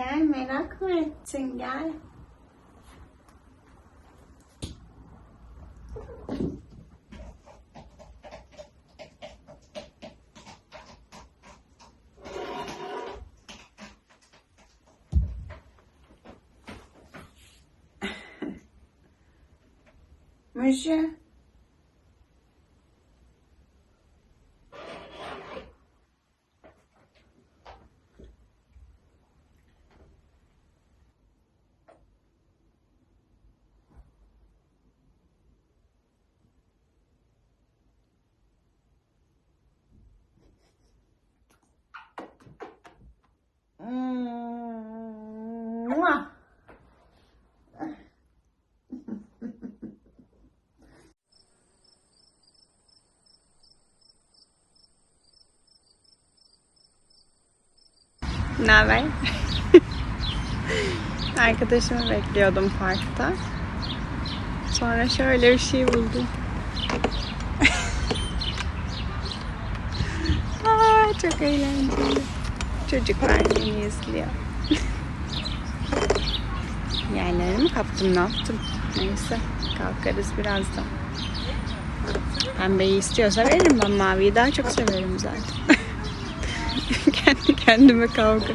Gel merak mı ettin gel. Monsieur. Ne haber? Arkadaşımı bekliyordum parkta. Sonra şöyle bir şey buldum. Aa, çok eğlenceli. Çocuklar beni izliyor. Yerlerimi kaptım ne yaptım? Neyse kalkarız birazdan. Pembeyi istiyorsa veririm ben maviyi daha çok severim zaten. Kendi kendime kavga.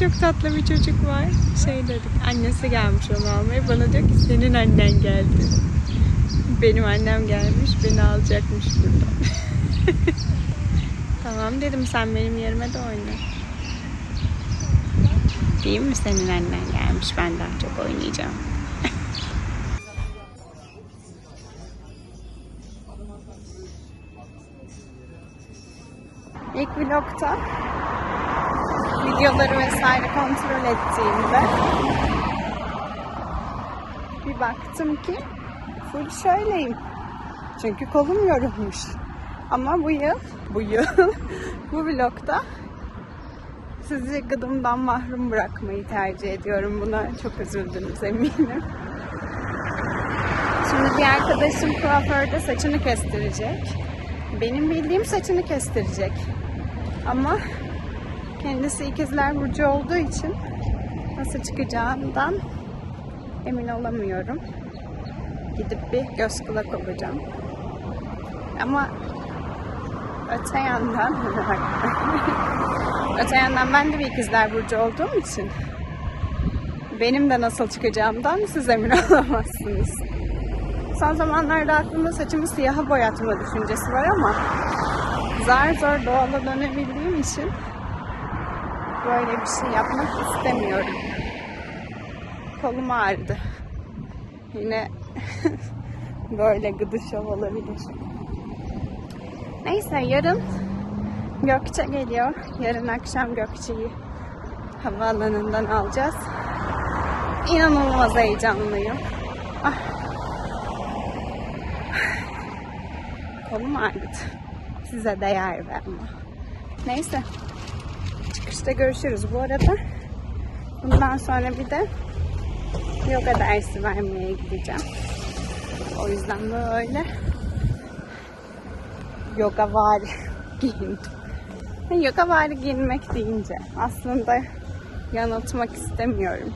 Çok tatlı bir çocuk var. Şey dedik, annesi gelmiş onu almaya. Bana diyor ki senin annen geldi. Benim annem gelmiş, beni alacakmış buradan. tamam dedim, sen benim yerime de oyna. Değil mi senin annen gelmiş, ben daha çok oynayacağım. İlk vlogta videoları vesaire kontrol ettiğimde bir baktım ki full şöyleyim. Çünkü kolum yorulmuş. Ama bu yıl, bu yıl, bu vlogda sizi gıdımdan mahrum bırakmayı tercih ediyorum. Buna çok üzüldünüz eminim. Şimdi bir arkadaşım kuaförde saçını kestirecek. Benim bildiğim saçını kestirecek. Ama kendisi ikizler burcu olduğu için nasıl çıkacağından emin olamıyorum. Gidip bir göz kulak olacağım. Ama öte yandan öte yandan ben de bir ikizler burcu olduğum için benim de nasıl çıkacağımdan siz emin olamazsınız. Son zamanlarda aklımda saçımı siyaha boyatma düşüncesi var ama zar zor doğala dönebildiğim için böyle bir şey yapmak istemiyorum. Kolum ağrıdı. Yine böyle gıdı olabilir. Neyse yarın Gökçe geliyor. Yarın akşam Gökçe'yi havaalanından alacağız. İnanılmaz heyecanlıyım. Ah. Kolum ağrıdı. Size değer ver ama. Neyse. Çıkışta görüşürüz. Bu arada bundan sonra bir de yoga dersi vermeye gideceğim. O yüzden böyle yoga var giyindim. Yoga var giyinmek deyince aslında yanıltmak istemiyorum.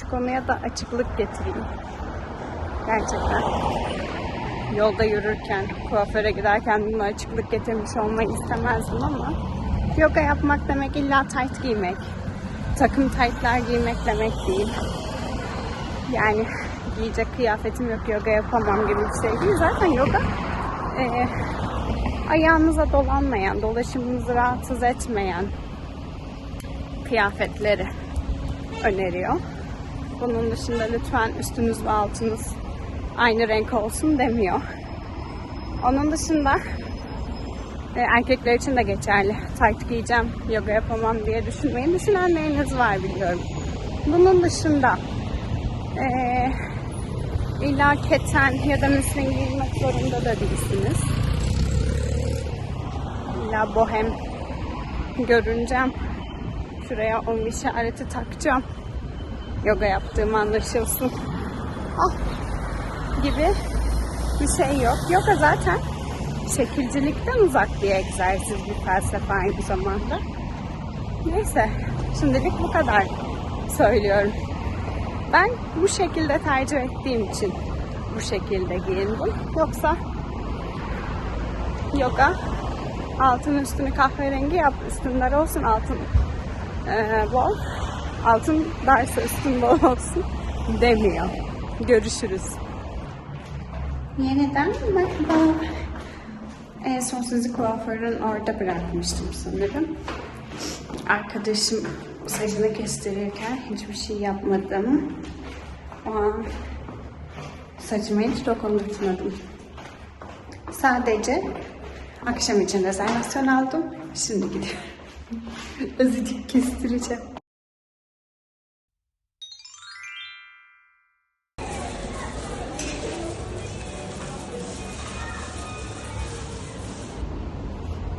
Şu konuya da açıklık getireyim. Gerçekten yolda yürürken, kuaföre giderken buna açıklık getirmiş olmayı istemezdim ama yoga yapmak demek illa tight giymek, takım tight'lar giymek demek değil. Yani giyecek kıyafetim yok, yoga yapamam gibi bir şey değil. Zaten yoga e, ayağınıza dolanmayan, dolaşımınızı rahatsız etmeyen kıyafetleri öneriyor. Bunun dışında lütfen üstünüz ve altınız aynı renk olsun demiyor. Onun dışında e, erkekler için de geçerli. Tight giyeceğim, yoga yapamam diye düşünmeyin. Düşünenleriniz var biliyorum. Bunun dışında e, illa keten ya da müslin giymek zorunda da değilsiniz. İlla bohem görüneceğim. Şuraya o işareti takacağım. Yoga yaptığım anlaşılsın. Ah gibi bir şey yok. Yoga zaten şekilcilikten uzak bir egzersiz, bir felsefe aynı zamanda. Neyse, şimdilik bu kadar söylüyorum. Ben bu şekilde tercih ettiğim için bu şekilde giyindim. Yoksa yoga altın üstünü kahverengi yap, üstünler olsun altın eee, bol. Altın derse üstün bol olsun demiyor. Görüşürüz. Yeniden merhaba. En son sizi kuaförün orada bırakmıştım sanırım. Arkadaşım saçını kestirirken hiçbir şey yapmadım. O an saçıma hiç dokundurtmadım. Sadece akşam için rezervasyon aldım. Şimdi gidiyorum. Azıcık kestireceğim.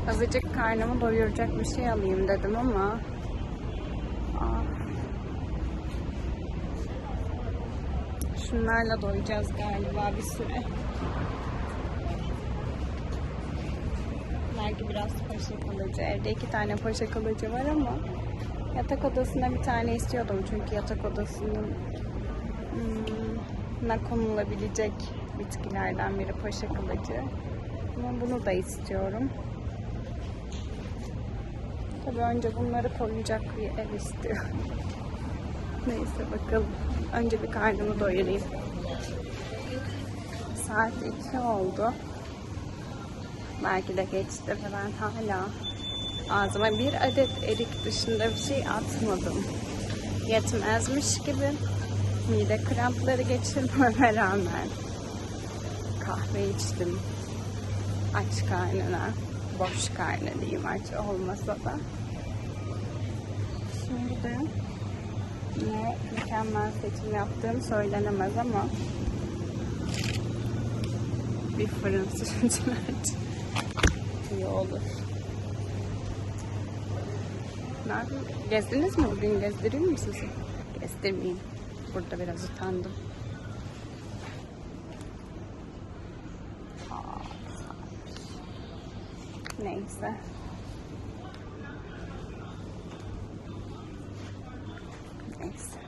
Azıcık karnımı doyuracak bir şey alayım dedim ama Aa. Şunlarla doyacağız galiba bir süre. Belki biraz poşet kalıcı. Evde iki tane poşet kalıcı var ama yatak odasına bir tane istiyordum çünkü yatak odasının hmm, na konulabilecek bitkilerden biri poşet kalıcı. Ama bunu da istiyorum. Tabii önce bunları koyacak bir ev istiyor. Neyse bakalım. Önce bir karnımı doyurayım. Saat 2 oldu. Belki de geçti ve ben hala ağzıma bir adet erik dışında bir şey atmadım. Yetmezmiş gibi mide krampları geçirmeme rağmen kahve içtim. Aç karnına boş karnı diyeyim aç olmasa da. Şimdi de yine mükemmel seçim yaptığım söylenemez ama bir fırın sütlaç iyi olur. Ne yapayım? Gezdiniz mi bugün? Gezdireyim mi sizi? Gezdirmeyeyim. Burada biraz utandım. Aa, Neyse. Neyse.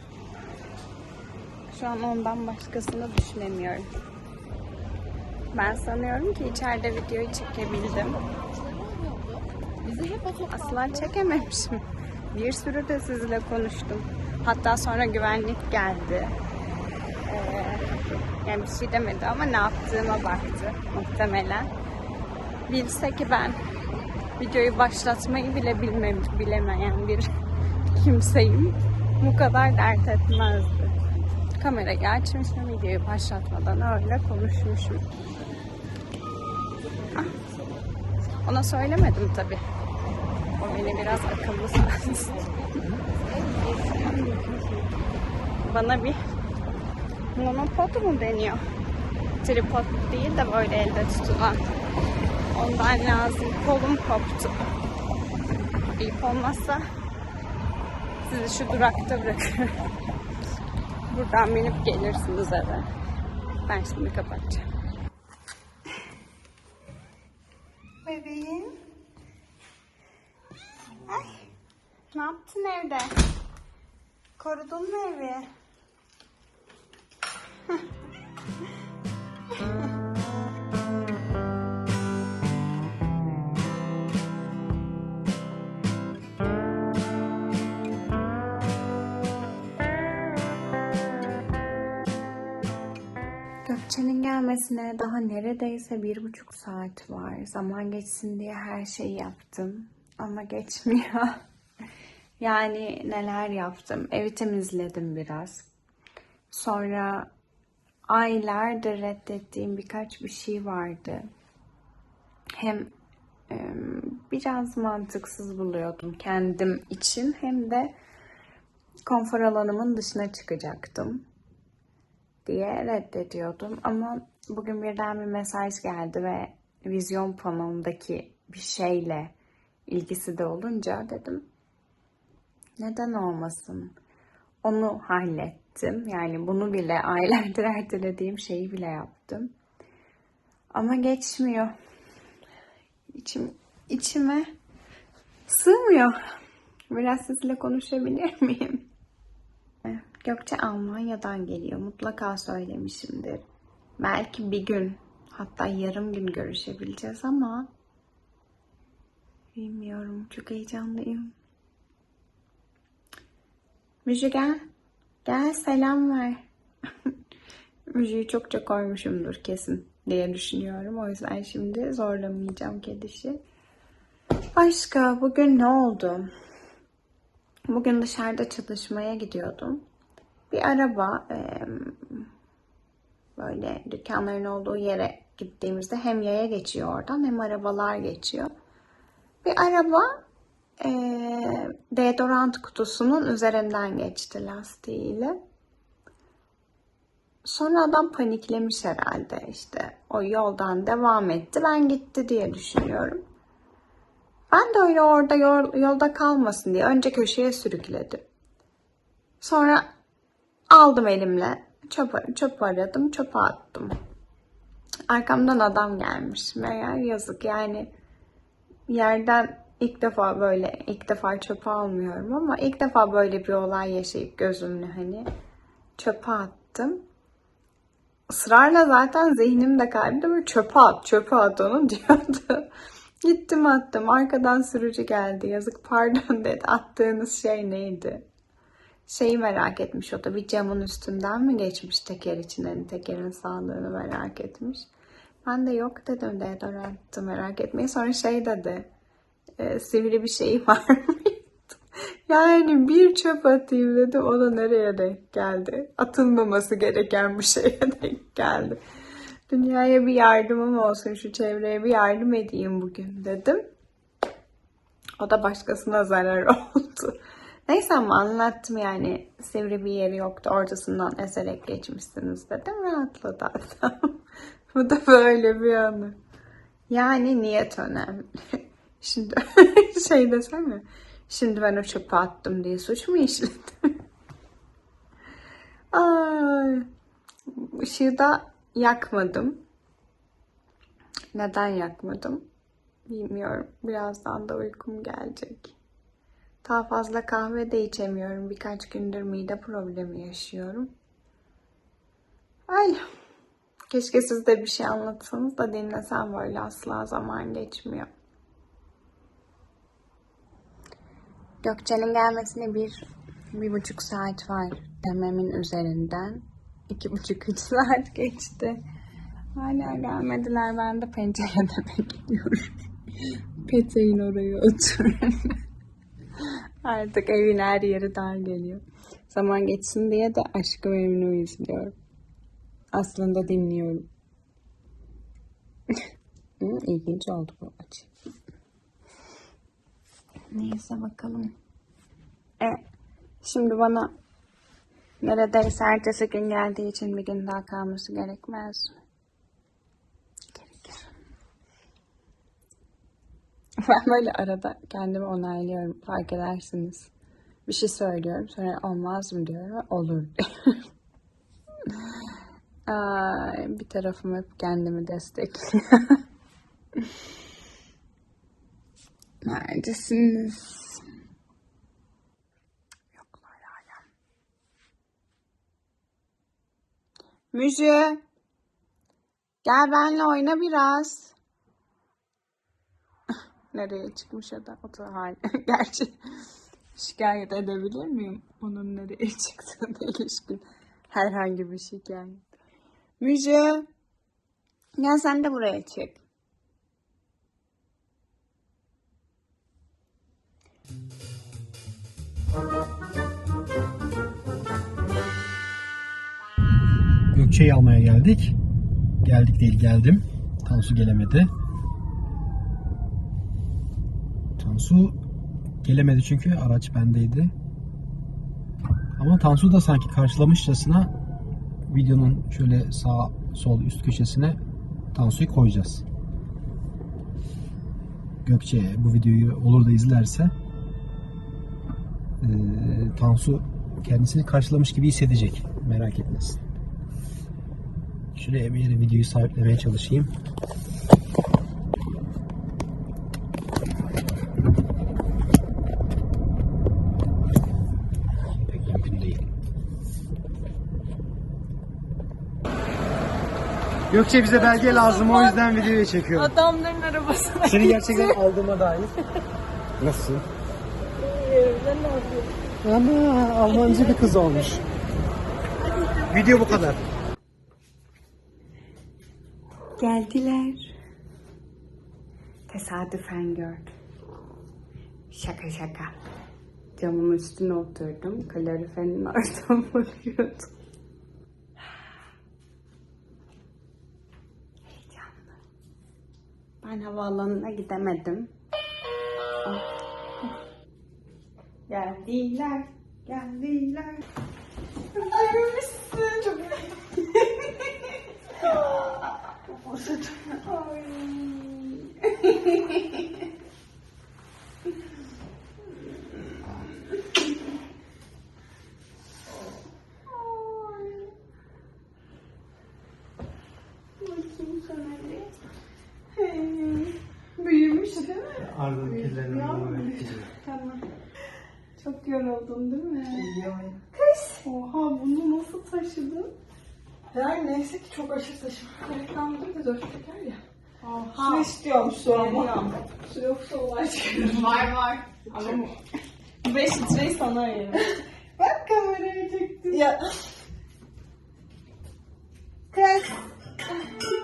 Şu an ondan başkasını düşünemiyorum. Ben sanıyorum ki içeride videoyu çekebildim. Asla çekememişim. Bir sürü de sizinle konuştum. Hatta sonra güvenlik geldi. Ee, yani bir şey demedi ama ne yaptığıma baktı muhtemelen. Bilse ki ben videoyu başlatmayı bile bilmem, bilemeyen bir kimseyim. Bu kadar dert etmezdi. Kamerayı açmışım, videoyu başlatmadan öyle konuşmuşum. Ah. Ona söylemedim tabi. O beni biraz akıllı sansın. Bana bir monopod mu deniyor? Tripod değil de böyle elde tutulan. Ondan lazım. Kolum koptu. İlk olmazsa sizi şu durakta bırakırım. Buradan binip gelirsiniz eve. Ben şimdi kapatacağım. Bebeğim. Ay. Ne yaptın evde? Korudun mu evi? Gökçe'nin gelmesine daha neredeyse bir buçuk saat var. Zaman geçsin diye her şeyi yaptım. Ama geçmiyor. yani neler yaptım. Evi temizledim biraz. Sonra aylardır reddettiğim birkaç bir şey vardı. Hem biraz mantıksız buluyordum kendim için hem de konfor alanımın dışına çıkacaktım diye reddediyordum. Ama bugün birden bir mesaj geldi ve vizyon panomdaki bir şeyle ilgisi de olunca dedim neden olmasın? Onu hallettim. Yani bunu bile aylardır ertelediğim şeyi bile yaptım. Ama geçmiyor. İçim, içime sığmıyor. Biraz sizle konuşabilir miyim? Gökçe Almanya'dan geliyor. Mutlaka söylemişimdir. Belki bir gün hatta yarım gün görüşebileceğiz ama bilmiyorum. Çok heyecanlıyım. Müjde gel. Gel selam ver. Müziği çokça koymuşumdur kesin diye düşünüyorum. O yüzden şimdi zorlamayacağım kedişi. Başka bugün ne oldu? Bugün dışarıda çalışmaya gidiyordum. Bir araba e, böyle dükkanların olduğu yere gittiğimizde hem yaya geçiyor oradan hem arabalar geçiyor. Bir araba e, deodorant kutusunun üzerinden geçti lastiğiyle. Sonra adam paniklemiş herhalde işte. O yoldan devam etti. Ben gitti diye düşünüyorum. Ben de öyle orada yol- yolda kalmasın diye önce köşeye sürükledim. Sonra aldım elimle. Çöp, çöp aradım. Çöpe attım. Arkamdan adam gelmiş. Meğer yazık yani yerden ilk defa böyle ilk defa çöpe almıyorum ama ilk defa böyle bir olay yaşayıp gözümle hani çöpe attım. Israrla zaten zihnimde kalbimde böyle çöpe at, çöpe at onu diyordu. Gittim attım. Arkadan sürücü geldi. Yazık pardon dedi. Attığınız şey neydi? Şeyi merak etmiş o da. Bir camın üstünden mi geçmiş teker için? Hani tekerin sağlığını merak etmiş. Ben de yok dedim deodoranttı merak etmeyi. Sonra şey dedi. E, sivri bir şey var mıydı? Yani bir çöp atayım dedim. O da nereye denk geldi? Atılmaması gereken bir şeye denk geldi. Dünyaya bir yardımım olsun, şu çevreye bir yardım edeyim bugün dedim. O da başkasına zarar oldu. Neyse ama anlattım yani sivri bir yeri yoktu ortasından eserek geçmişsiniz dedim rahatladı adam. Bu da böyle bir anı. Yani niyet önemli. Şimdi şey desem ya. Şimdi ben o çöpe attım diye suç mu işledim? Ay. Işığı da yakmadım. Neden yakmadım? Bilmiyorum. Birazdan da uykum gelecek. Daha fazla kahve de içemiyorum. Birkaç gündür mide problemi yaşıyorum. Ay. Keşke siz de bir şey anlatsanız da dinlesem böyle asla zaman geçmiyor. Gökçe'nin gelmesine bir, bir buçuk saat var dememin üzerinden. iki buçuk üç saat geçti. Hala gelmediler. Ben de pencerede bekliyorum. Peteğin oraya oturun. Artık evin her yeri dar geliyor. Zaman geçsin diye de Aşkı Memnu izliyorum. Aslında dinliyorum. İlginç oldu bu açı. Neyse bakalım. E, şimdi bana neredeyse ertesi gün geldiği için bir gün daha kalması gerekmez mi? Gerekir. Ben böyle arada kendimi onaylıyorum. Fark edersiniz. Bir şey söylüyorum. Sonra olmaz mı diyorum. Olur diyorum. Bir tarafım hep kendimi destekliyor. Neredesiniz? Yoklar hala. Müjde. Gel benimle oyna biraz. Nereye çıkmış da hala. Gerçi şikayet edebilir miyim? Onun nereye çıktığına ilişkin herhangi bir şikayet. Müjde. Gel sen de buraya çık. Gökçe'yi almaya geldik. Geldik değil geldim. Tansu gelemedi. Tansu gelemedi çünkü araç bendeydi. Ama Tansu da sanki karşılamışçasına videonun şöyle sağ sol üst köşesine Tansu'yu koyacağız. Gökçe bu videoyu olur da izlerse eee, Tansu kendisini karşılamış gibi hissedecek. Merak etmesin. Şuraya bir yere videoyu sabitlemeye çalışayım. Gökçe bize belge lazım o yüzden videoyu çekiyorum. Adamların arabasına Seni gerçekten aldığıma dair. Nasıl? Ama Almancı bir kız olmuş. Video bu kadar. Geldiler. Tesadüfen gördüm. Şaka şaka. Camın üstüne oturdum. Kaloriferin oradan bakıyordum. Ben havaalanına gidemedim. Ah. Geldiler. Geldiler. Kaşık taşı. Kaşıklanmadım da dört şeker ya. Aha. Su istiyormuş su ama. Su yoksa olay çıkarır. Var var. Ama bu beş litreyi sana ayırırım. Bak kameraya çektim. Ya. Kız.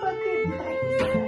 Bakın.